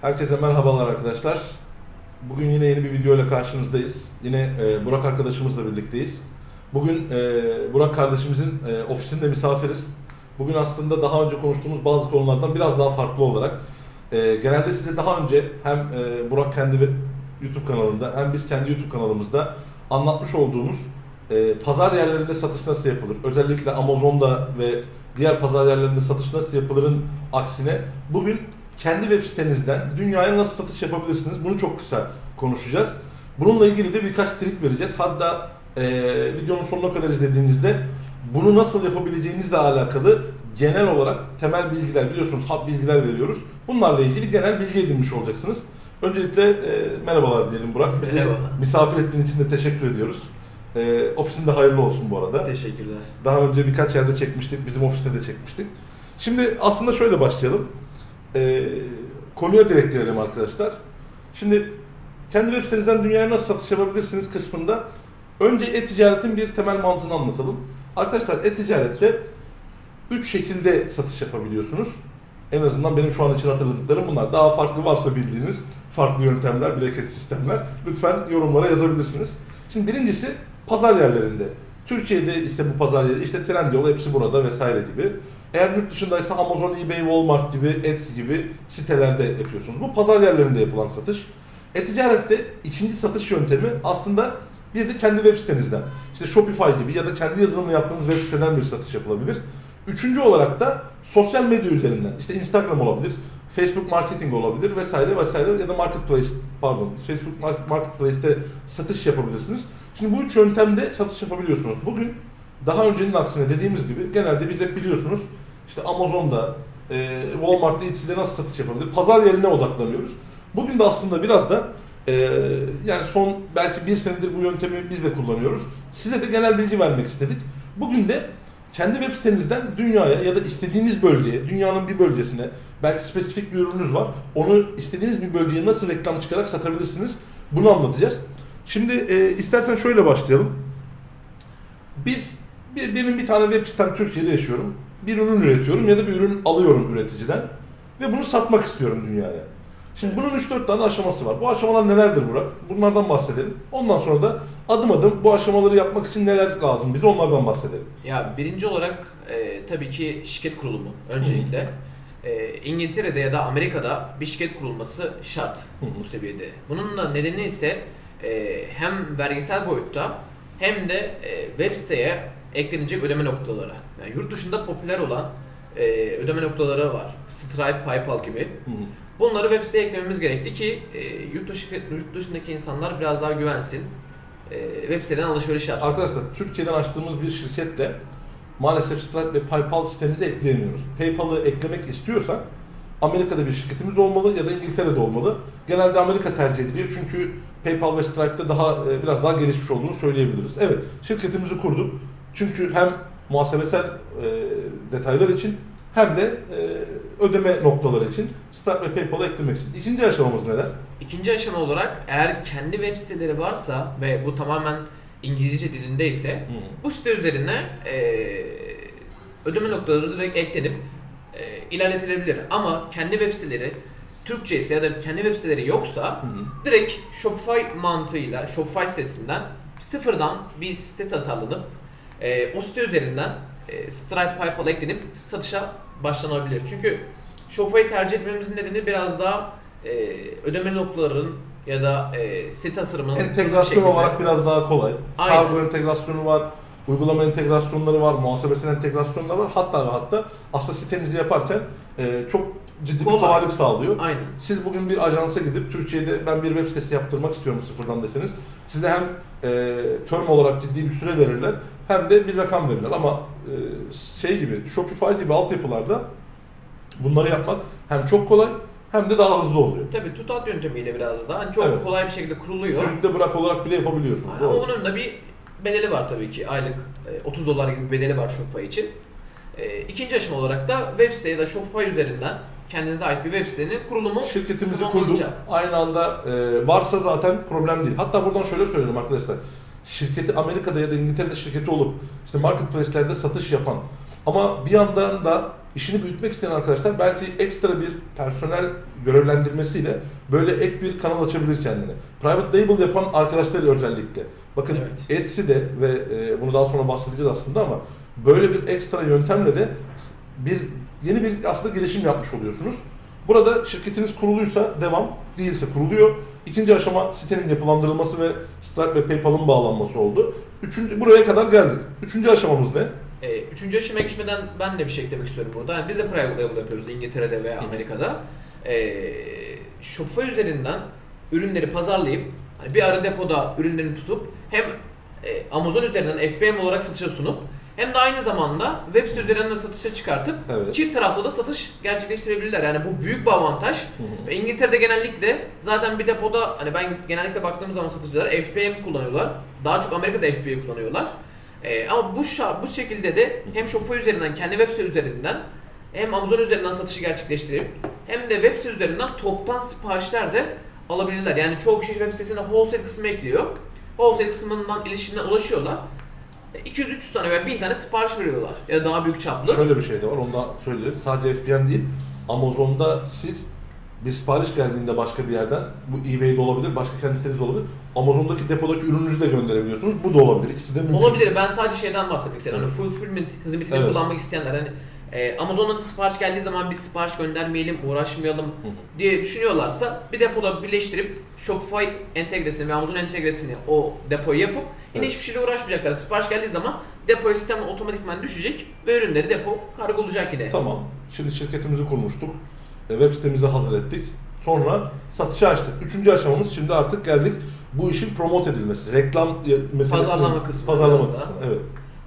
Herkese merhabalar arkadaşlar. Bugün yine yeni bir video ile karşınızdayız. Yine e, Burak arkadaşımızla birlikteyiz. Bugün e, Burak kardeşimizin e, ofisinde misafiriz. Bugün aslında daha önce konuştuğumuz bazı konulardan biraz daha farklı olarak e, genelde size daha önce hem e, Burak kendi YouTube kanalında hem biz kendi YouTube kanalımızda anlatmış olduğumuz e, pazar yerlerinde satış nasıl yapılır? Özellikle Amazon'da ve diğer pazar yerlerinde satış nasıl yapılırın aksine bugün kendi web sitenizden dünyaya nasıl satış yapabilirsiniz? Bunu çok kısa konuşacağız. Bununla ilgili de birkaç trik vereceğiz. Hatta e, videonun sonuna kadar izlediğinizde bunu nasıl yapabileceğinizle alakalı genel olarak temel bilgiler biliyorsunuz hap bilgiler veriyoruz. Bunlarla ilgili genel bilgi edinmiş olacaksınız. Öncelikle e, merhabalar diyelim Burak. Bizi Merhaba. misafir ettiğin için de teşekkür ediyoruz. E, ofisinde hayırlı olsun bu arada. Teşekkürler. Daha önce birkaç yerde çekmiştik, bizim ofiste de çekmiştik. Şimdi aslında şöyle başlayalım. Ee, konuya direkt girelim arkadaşlar. Şimdi kendi web sitenizden dünyaya nasıl satış yapabilirsiniz kısmında önce e-ticaretin bir temel mantığını anlatalım. Arkadaşlar e-ticarette 3 şekilde satış yapabiliyorsunuz. En azından benim şu an için hatırladıklarım bunlar. Daha farklı varsa bildiğiniz farklı yöntemler, bileket sistemler lütfen yorumlara yazabilirsiniz. Şimdi birincisi pazar yerlerinde. Türkiye'de ise bu pazar yeri işte Trendyol hepsi burada vesaire gibi. Eğer yurt dışındaysa Amazon, eBay, Walmart gibi, Etsy gibi sitelerde yapıyorsunuz. Bu pazar yerlerinde yapılan satış. E-ticarette ikinci satış yöntemi aslında bir de kendi web sitenizden. İşte Shopify gibi ya da kendi yazılımını yaptığınız web siteden bir satış yapılabilir. Üçüncü olarak da sosyal medya üzerinden. İşte Instagram olabilir, Facebook marketing olabilir vesaire vesaire ya da marketplace pardon Facebook Market- marketplace'te satış yapabilirsiniz. Şimdi bu üç yöntemde satış yapabiliyorsunuz. Bugün daha öncenin aksine dediğimiz gibi genelde biz hep biliyorsunuz işte Amazon'da, e, Walmart'ta, Etsy'de nasıl satış yapabilir? Pazar yerine odaklanıyoruz. Bugün de aslında biraz da e, yani son belki bir senedir bu yöntemi biz de kullanıyoruz. Size de genel bilgi vermek istedik. Bugün de kendi web sitenizden dünyaya ya da istediğiniz bölgeye, dünyanın bir bölgesine, belki spesifik bir ürününüz var. Onu istediğiniz bir bölgeye nasıl reklam çıkarak satabilirsiniz? Bunu anlatacağız. Şimdi e, istersen şöyle başlayalım. Biz, bir, benim bir tane web sitem Türkiye'de yaşıyorum. Bir ürün üretiyorum ya da bir ürün alıyorum üreticiden. Ve bunu satmak istiyorum dünyaya. Şimdi bunun 3-4 tane aşaması var. Bu aşamalar nelerdir Burak? Bunlardan bahsedelim. Ondan sonra da adım adım bu aşamaları yapmak için neler lazım bize onlardan bahsedelim. Ya birinci olarak e, tabii ki şirket kurulumu öncelikle. E, İngiltere'de ya da Amerika'da bir şirket kurulması şart Hı hı. bu seviyede. Bunun da nedeni ise e, hem vergisel boyutta hem de e, web siteye eklenecek ödeme noktaları. Yani yurt dışında popüler olan e, ödeme noktaları var. Stripe, PayPal gibi. Hı. Bunları web siteye eklememiz gerekti ki e, yurt, dışı, yurt dışındaki insanlar biraz daha güvensin. E, web siteden alışveriş yapsın. Arkadaşlar Türkiye'den açtığımız bir şirketle maalesef Stripe ve PayPal sitemize ekleyemiyoruz. PayPal'ı eklemek istiyorsak Amerika'da bir şirketimiz olmalı ya da İngiltere'de olmalı. Genelde Amerika tercih ediliyor çünkü PayPal ve Stripe'de daha e, biraz daha gelişmiş olduğunu söyleyebiliriz. Evet, şirketimizi kurduk. Çünkü hem muhasebesel e, detaylar için hem de e, ödeme noktaları için Stripe ve PayPal'ı eklemek için. İkinci aşamamız neler? İkinci aşama olarak eğer kendi web siteleri varsa ve bu tamamen İngilizce dilinde ise bu site üzerine eee, ödeme noktaları direkt eklenip eee, ilerletilebilir. Ama kendi web siteleri Türkçe ise ya da kendi web siteleri yoksa hı. direkt Shopify mantığıyla Shopify sitesinden sıfırdan bir site tasarlanıp eee, o site üzerinden eee, Stripe PayPal eklenip satışa başlanabilir. Çünkü Shopify'ı tercih etmemizin nedeni biraz daha eee ödeme noktalarının ya da eee site tasarımının bir Entegrasyon olarak biraz daha kolay. Aynen. Kargo entegrasyonu var, uygulama entegrasyonları var, muhasebesel entegrasyonları var. Hatta ve hatta aslında sitenizi yaparken e, çok ciddi bir Kolay. kolaylık sağlıyor. Aynen. Siz bugün bir ajansa gidip Türkiye'de ben bir web sitesi yaptırmak istiyorum sıfırdan deseniz size hem e, term olarak ciddi bir süre verirler hem de bir rakam verirler ama e, şey gibi Shopify gibi altyapılarda bunları yapmak hem çok kolay hem de daha hızlı oluyor. Tabii tutat yöntemiyle biraz daha hani çok Evet. kolay bir şekilde kuruluyor. Sürükle bırak olarak bile yapabiliyorsunuz. Ama Doğru. onun da bir bedeli var tabii ki. Aylık e, 30 dolar gibi bir bedeli var Shopify için. E, İkinci aşama olarak da web site ya da Shopify üzerinden kendinize ait bir web sitenin kurulumu Şirketimizi kurduk. Aynı anda e, varsa zaten problem değil. Hatta buradan şöyle söyleyelim arkadaşlar. Şirketi Amerika'da ya da İngiltere'de şirketi olup işte marketplace'lerde satış yapan ama bir yandan da işini büyütmek isteyen arkadaşlar belki ekstra bir personel görevlendirmesiyle böyle ek bir kanal açabilir kendine. Private label yapan arkadaşlar özellikle. Bakın Evet. Etsy'de ve e, bunu daha sonra bahsedeceğiz aslında ama böyle bir ekstra yöntemle de bir yeni bir aslında girişim yapmış oluyorsunuz. Burada şirketiniz kuruluysa devam, değilse kuruluyor. İkinci aşama sitenin yapılandırılması ve Stripe ve PayPal'ın bağlanması oldu. Üçüncü, buraya kadar geldik. Üçüncü aşamamız ne? E, üçüncü aşamaya geçmeden ben de bir şey eklemek istiyorum burada. Yani biz de private label yapıyoruz İngiltere'de veya Amerika'da. E, Shopify üzerinden ürünleri pazarlayıp hani bir ara depoda ürünlerini tutup hem e, Amazon üzerinden FBM olarak satışa sunup hem de aynı zamanda web site üzerinden de satışa çıkartıp Evet. çift tarafta da satış gerçekleştirebilirler. Yani bu büyük bir avantaj. Ve İngiltere'de genellikle zaten bir depoda hani ben genellikle baktığım zaman satıcılar FBM kullanıyorlar. Daha çok Amerika'da FBA kullanıyorlar. Ee, ama bu şa- bu şekilde de hem Shopify üzerinden kendi web site üzerinden hem Amazon üzerinden satışı gerçekleştirip hem de web site üzerinden toptan siparişler de alabilirler. Yani çoğu kişi web sitesine wholesale kısmı ekliyor. Wholesale kısmından ilişkimden ulaşıyorlar. E, 200-300 tane veya 1000 tane sipariş veriyorlar. Ya da daha büyük çaplı. Şöyle bir şey de var, onu da söyleyelim. Sadece FBM değil, Amazon'da siz bir sipariş geldiğinde başka bir yerden, bu eBay'de olabilir, başka kendi sitenizde olabilir. Amazon'daki depodaki ürününüzü de gönderebiliyorsunuz. Bu da olabilir. İkisi de mümkün. Olabilir. Ben sadece şeyden bahsetmek istedim. Hani fulfillment hizmetini Evet. kullanmak isteyenler hani e, Amazon'dan da sipariş geldiği zaman biz sipariş göndermeyelim, uğraşmayalım diye düşünüyorlarsa bir depoda birleştirip Shopify entegresini ve Amazon entegresini o depoya yapıp yine Evet. hiçbir şeyle uğraşmayacaklar. Sipariş geldiği zaman depoya sistem otomatikman düşecek ve ürünleri depo kargolayacak yine. Tamam. Şimdi şirketimizi kurmuştuk. E, Web sitemizi hazır ettik. Sonra satışa açtık. Üçüncü aşamamız şimdi artık geldik bu işin promote edilmesi. Reklam e, meselesi. Pazarlama kısmı Pazarlama biraz kısmı. Evet.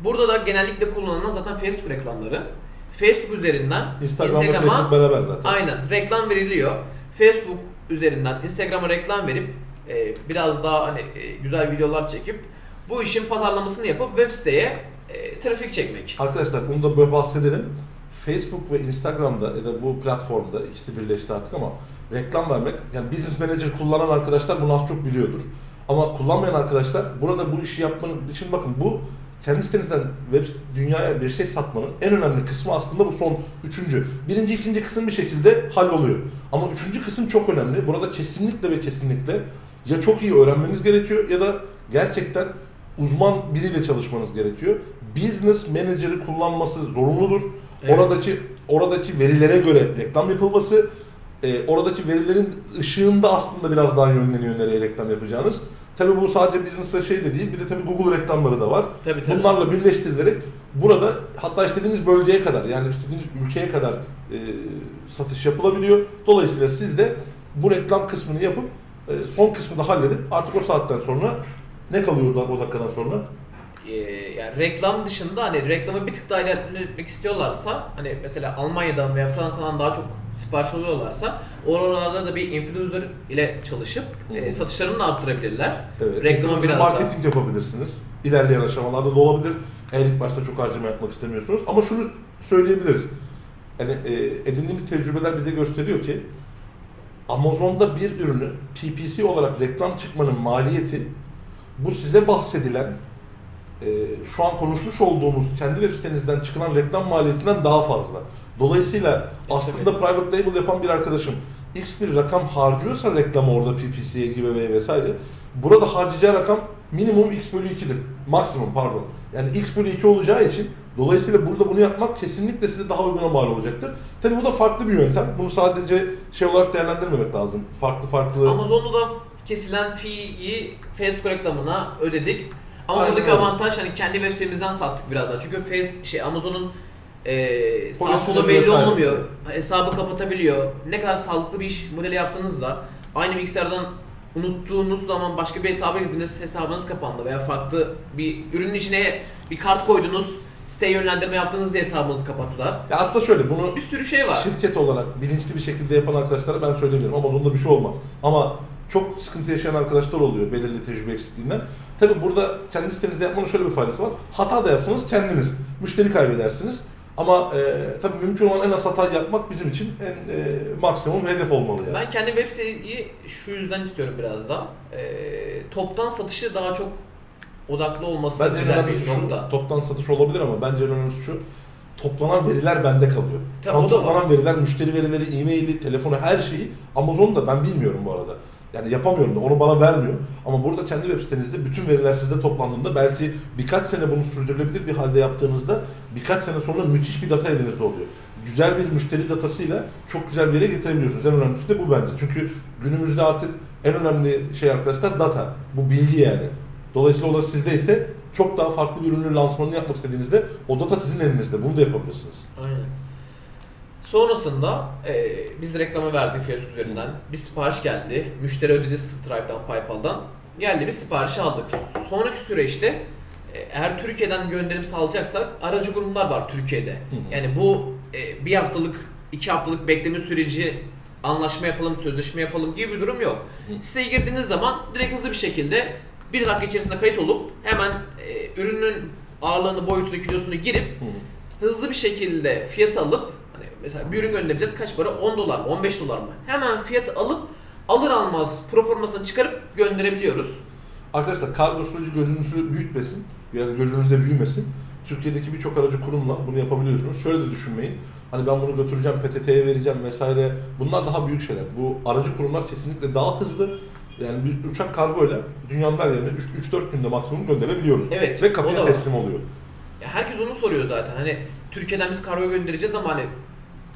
Burada da genellikle kullanılan zaten Facebook reklamları. Facebook üzerinden Instagram'da Instagram'a beraber zaten. Aynen reklam veriliyor. Facebook üzerinden Instagram'a reklam verip e, biraz daha hani e, güzel videolar çekip bu işin pazarlamasını yapıp web siteye e, trafik çekmek. Arkadaşlar bunu da böyle bahsedelim. Facebook ve Instagram'da ya da bu platformda ikisi birleşti artık ama reklam vermek yani business manager kullanan arkadaşlar bunu az çok biliyordur. Ama kullanmayan arkadaşlar burada bu işi yapmanın şimdi bakın bu kendi sitenizden web dünyaya bir şey satmanın en önemli kısmı aslında bu son üçüncü. Birinci, ikinci kısım bir şekilde halloluyor. Ama üçüncü kısım çok önemli. Burada kesinlikle ve kesinlikle ya çok iyi öğrenmeniz gerekiyor ya da gerçekten uzman biriyle çalışmanız gerekiyor. Business manager'ı kullanması zorunludur. Evet. Oradaki oradaki verilere göre reklam yapılması, e, oradaki verilerin ışığında aslında biraz daha yönleniyor nereye reklam yapacağınız. Tabii bu sadece business'ta şey de değil, bir de tabii Google reklamları da var. Tabii tabii. Bunlarla birleştirilerek burada hatta istediğiniz bölgeye kadar yani istediğiniz ülkeye kadar e, satış yapılabiliyor. Dolayısıyla siz de bu reklam kısmını yapıp e, son kısmı da halledip artık o saatten sonra ne kalıyor o dakikadan sonra? E, yani reklam dışında hani reklamı bir tık daha ilerletmek istiyorlarsa hani mesela Almanya'dan veya Fransa'dan daha çok sipariş alıyorlarsa oralarda da bir influencer ile çalışıp e, satışlarını da arttırabilirler. Evet. Reklamı biraz daha- marketing yapabilirsiniz. İlerleyen aşamalarda da olabilir. Eğer ilk başta çok harcama yapmak istemiyorsunuz. Ama şunu söyleyebiliriz. Yani e, edindiğimiz tecrübeler bize gösteriyor ki Amazon'da bir ürünü PPC olarak reklam çıkmanın maliyeti bu size bahsedilen e, şu an konuşmuş olduğumuz kendi web sitenizden çıkılan reklam maliyetinden daha fazla. Dolayısıyla aslında private label yapan bir arkadaşım X bir rakam harcıyorsa reklama orada PPC'ye gibi ve vesaire burada harcayacağı rakam minimum X bölü 2'dir. Maksimum pardon. Yani X bölü 2 olacağı için dolayısıyla burada bunu yapmak kesinlikle size daha uyguna mal olacaktır. Tabi bu da farklı bir yöntem. Bunu sadece şey olarak değerlendirmemek lazım. Farklı farklı Amazon'da da kesilen fee'yi Facebook reklamına ödedik. Ama Aynen buradaki öyle. avantaj hani kendi web sitemizden sattık biraz daha. Çünkü face şey Amazon'un e, sağ Polisi solu de belli vesaire. olmuyor. Hesabı kapatabiliyor. Ne kadar sağlıklı bir iş modeli yapsanız da aynı bilgisayardan unuttuğunuz zaman başka bir hesaba girdiniz hesabınız kapandı veya farklı bir ürünün içine bir kart koydunuz siteye yönlendirme yaptığınız diye hesabınızı kapattılar. Ya aslında şöyle bunu Bir sürü şey var. şirket olarak bilinçli bir şekilde yapan arkadaşlara ben söylemiyorum. Amazon'da bir şey olmaz. Ama çok sıkıntı yaşayan arkadaşlar oluyor belirli tecrübe eksikliğinden. Tabi burada kendi sitenizde yapmanın şöyle bir faydası var. Hata da yapsanız kendiniz müşteri kaybedersiniz. Ama e, tabii mümkün olan en az hata yapmak bizim için en e, maksimum hedef olmalı yani. Ben kendi web siteyi şu yüzden istiyorum biraz da. Ee, toptan satışı daha çok odaklı olması Bence en güzel bir şu, nokta. toptan satış olabilir ama bence en önemlisi şu. toplanan veriler bende kalıyor. Şu Tabii, an o da var. toplanan veriler, müşteri verileri, e-maili, telefonu her şeyi Amazon'da ben bilmiyorum bu arada. Yani yapamıyorum da onu bana vermiyor. Ama burada kendi web sitenizde bütün veriler sizde toplandığında belki birkaç sene bunu sürdürülebilir bir halde yaptığınızda birkaç sene sonra müthiş bir data elinizde oluyor. Güzel bir müşteri datasıyla çok güzel bir yere getirebiliyorsunuz. En önemlisi de bu bence. Çünkü günümüzde artık en önemli şey arkadaşlar data. Bu bilgi yani. Dolayısıyla o da sizdeyse çok daha farklı bir ürünün lansmanını yapmak istediğinizde o data sizin elinizde. Bunu da yapabilirsiniz. Aynen. Sonrasında e, biz reklama verdik Facebook üzerinden. Bir sipariş geldi. Müşteri ödedi Stripe'dan, PayPal'dan. Geldi bir siparişi aldık. Sonraki süreçte e, eğer Türkiye'den gönderim sağlayacaksak aracı kurumlar var Türkiye'de. Yani bu e, bir haftalık, iki haftalık bekleme süreci anlaşma yapalım, sözleşme yapalım gibi bir durum yok. Siteye girdiğiniz zaman direkt hızlı bir şekilde bir dakika içerisinde kayıt olup hemen e, ürünün ağırlığını, boyutunu, kilosunu girip Hı. hızlı bir şekilde fiyat alıp mesela bir ürün göndereceğiz kaç para 10 dolar mı 15 dolar mı hemen fiyat alıp alır almaz proformasını çıkarıp gönderebiliyoruz. Arkadaşlar kargo süreci gözünüzü büyütmesin. Yani gözünüzde büyümesin. Türkiye'deki birçok aracı kurumla bunu yapabiliyorsunuz. Şöyle de düşünmeyin. Hani ben bunu götüreceğim, PTT'ye vereceğim vesaire. Bunlar daha büyük şeyler. Bu aracı kurumlar kesinlikle daha hızlı. Yani bir uçak kargoyla dünyanın her yerine 3-4 günde maksimum gönderebiliyoruz. Evet, Ve kapıya teslim oluyor. Ya herkes onu soruyor zaten hani Türkiye'den biz kargo göndereceğiz ama hani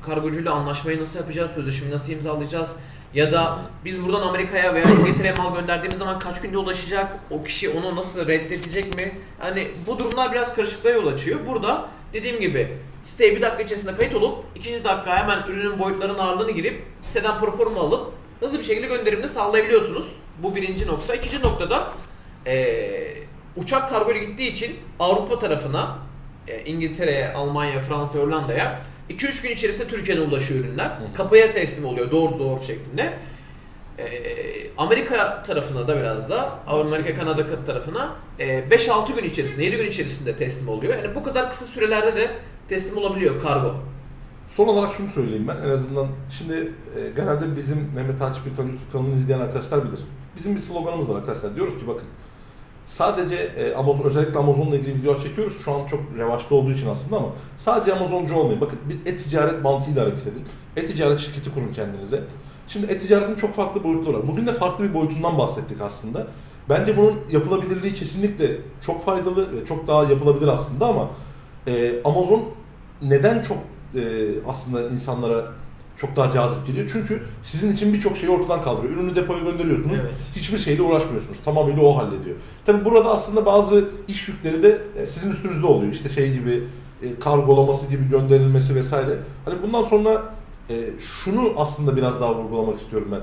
kargocuyla anlaşmayı nasıl yapacağız, sözleşmeyi nasıl imzalayacağız ya da biz buradan Amerika'ya veya İngiltere'ye mal gönderdiğimiz zaman kaç günde ulaşacak, o kişi onu nasıl reddedecek mi? Hani bu durumlar biraz karışıklığa yol açıyor. Burada dediğim gibi siteye bir dakika içerisinde kayıt olup ikinci dakika hemen ürünün boyutlarının ağırlığını girip siteden proforma alıp hızlı bir şekilde gönderimini sağlayabiliyorsunuz. Bu birinci nokta. İkinci noktada eee uçak kargoyla gittiği için Avrupa tarafına e, İngiltere'ye, Almanya, Fransa, Hollanda'ya 2-3 gün içerisinde Türkiye'den ulaşıyor ürünler. hı. Kapıya teslim oluyor doğru doğru şeklinde. E, Amerika tarafına da biraz da Amerika Kanada tarafına e, 5-6 gün içerisinde 7 gün içerisinde teslim oluyor. Yani bu kadar kısa sürelerde de teslim olabiliyor kargo. Son olarak şunu söyleyeyim ben en azından şimdi e, genelde bizim Mehmet Akif bir YouTube kanalını izleyen arkadaşlar bilir. Bizim bir sloganımız var arkadaşlar. Diyoruz ki bakın sadece e, Amazon özellikle Amazon'la ilgili videolar çekiyoruz. Şu an çok revaçta olduğu için aslında ama sadece Amazoncu olmayın. Bakın bir e-ticaret mantığıyla hareket edin. E-ticaret şirketi kurun kendinize. Şimdi e-ticaretin çok farklı boyutları var. Bugün de farklı bir boyutundan bahsettik aslında. Bence bunun yapılabilirliği kesinlikle çok faydalı ve çok daha yapılabilir aslında ama e, Amazon neden çok e, aslında insanlara çok daha cazip geliyor? Çünkü sizin için birçok şeyi ortadan kaldırıyor. Ürünü depoya gönderiyorsunuz. Evet. Hiçbir şeyle uğraşmıyorsunuz. Tamamıyla o hallediyor. Tabi burada aslında bazı iş yükleri de e, sizin üstünüzde oluyor. İşte şey gibi e, kargolaması gibi gönderilmesi vesaire. Hani bundan sonra e, şunu aslında biraz daha vurgulamak istiyorum ben.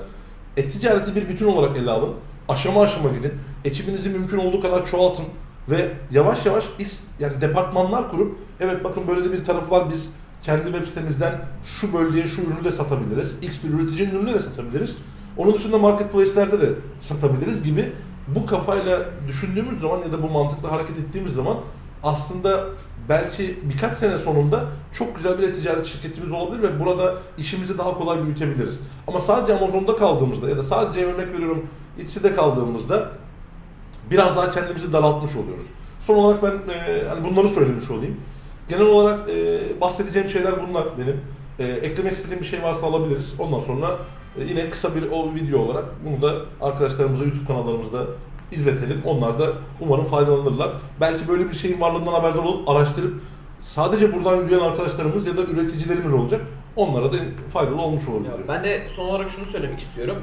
E-ticareti bir bütün olarak ele alın. Aşama aşama gidin. Ekibinizi mümkün olduğu kadar çoğaltın ve yavaş yavaş X yani departmanlar kurup evet bakın böyle de bir tarafı var biz kendi web sitemizden şu bölgeye şu ürünü de satabiliriz. X bir üreticinin ürünü de satabiliriz. Onun dışında marketplace'lerde de satabiliriz gibi bu kafayla düşündüğümüz zaman ya da bu mantıkla hareket ettiğimiz zaman aslında belki birkaç sene sonunda çok güzel bir ticaret şirketimiz olabilir ve burada işimizi daha kolay büyütebiliriz. Ama sadece Amazon'da kaldığımızda ya da sadece örnek veriyorum Etsy'de kaldığımızda biraz daha kendimizi daraltmış oluyoruz. Son olarak ben e, hani bunları söylemiş olayım. Genel olarak e, bahsedeceğim şeyler bunlar benim. E, eklemek istediğim bir şey varsa alabiliriz. Ondan sonra e, yine kısa bir o video olarak bunu da arkadaşlarımıza YouTube kanallarımızda izletelim. Onlar da umarım faydalanırlar. Belki böyle bir şeyin varlığından haberdar olup araştırıp sadece buradan yürüyen arkadaşlarımız ya da üreticilerimiz olacak. Onlara da faydalı olmuş olur. Ben de son olarak şunu söylemek istiyorum.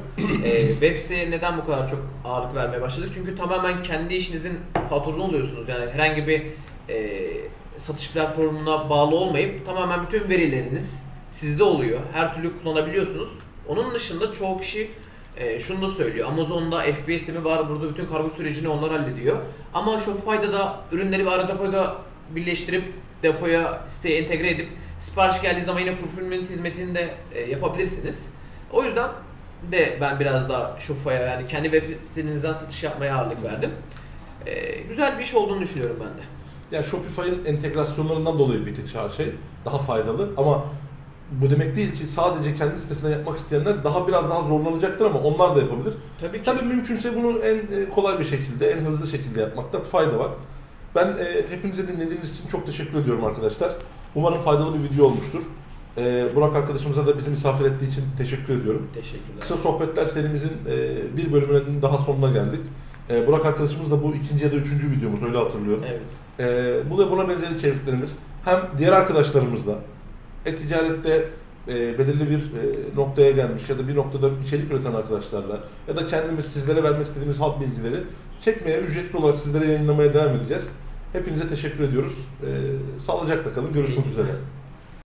Ee, web siteye neden bu kadar çok ağırlık vermeye başladık? Çünkü tamamen kendi işinizin patronu oluyorsunuz. Yani herhangi bir e, satış platformuna bağlı olmayıp tamamen bütün verileriniz sizde oluyor. Her türlü kullanabiliyorsunuz. Onun dışında çoğu kişi e, şunu da söylüyor. Amazon'da FBA sistemi var. Burada bütün kargo sürecini onlar hallediyor. Ama Shopify'da da ürünleri bir ara depoda birleştirip depoya siteye entegre edip sipariş geldiği zaman yine fulfillment hizmetini de e, yapabilirsiniz. O yüzden de ben biraz daha Shopify'a yani kendi web sitenizden satış yapmaya ağırlık verdim. E, güzel bir iş olduğunu düşünüyorum ben de. Yani Shopify'ın entegrasyonlarından dolayı bir tek şey daha faydalı ama bu demek değil ki sadece kendi sitesinde yapmak isteyenler daha biraz daha zorlanacaktır ama onlar da yapabilir. Tabii ki. Tabii mümkünse bunu en e, kolay bir şekilde, en hızlı şekilde yapmakta fayda var. Ben e, hepinize dinlediğiniz için çok teşekkür ediyorum arkadaşlar. Umarım faydalı bir video olmuştur. Ee, Burak arkadaşımıza da bizi misafir ettiği için teşekkür ediyorum. Teşekkürler. Kısa Sohbetler serimizin e, bir bölümünün daha sonuna geldik. E, Burak arkadaşımız da bu ikinci ya da üçüncü videomuz öyle hatırlıyorum. Evet. E, bu ve buna benzeri içeriklerimiz hem diğer arkadaşlarımızla e-ticarette e, belirli bir e, noktaya gelmiş ya da bir noktada içerik üreten arkadaşlarla ya da kendimiz sizlere vermek istediğimiz halk bilgileri çekmeye, ücretsiz olarak sizlere yayınlamaya devam edeceğiz. Hepinize teşekkür ediyoruz. E, sağlıcakla kalın. Görüşmek üzere.